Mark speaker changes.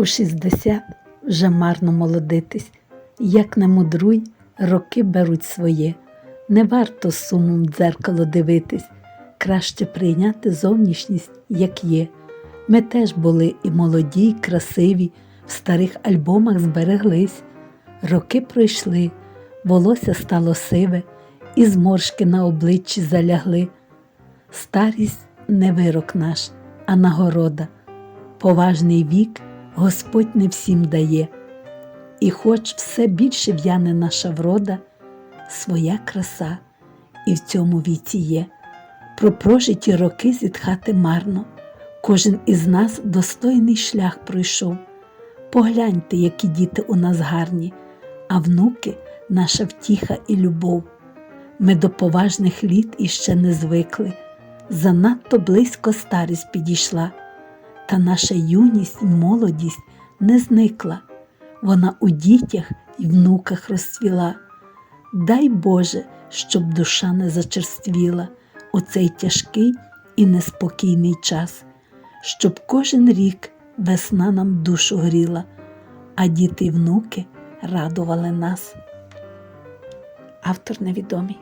Speaker 1: У 60 вже марно молодитись, як не мудруй, роки беруть своє. Не варто сумом дзеркало дивитись, краще прийняти зовнішність, як є. Ми теж були і молоді, і красиві, в старих альбомах збереглись. Роки пройшли, волосся стало сиве, і зморшки на обличчі залягли. Старість не вирок наш, а нагорода. Поважний вік Господь не всім дає, і хоч все більше в'яне наша врода, своя краса і в цьому віці є. Про прожиті роки зітхати марно, кожен із нас достойний шлях пройшов. Погляньте, які діти у нас гарні, а внуки наша втіха і любов. Ми до поважних літ іще не звикли, занадто близько старість підійшла, та наша юність і молодість не зникла, вона у дітях і внуках розцвіла. Дай Боже, щоб душа не зачерствіла у цей тяжкий і неспокійний час, щоб кожен рік весна нам душу гріла, а діти й внуки радували нас. Автор невідомий.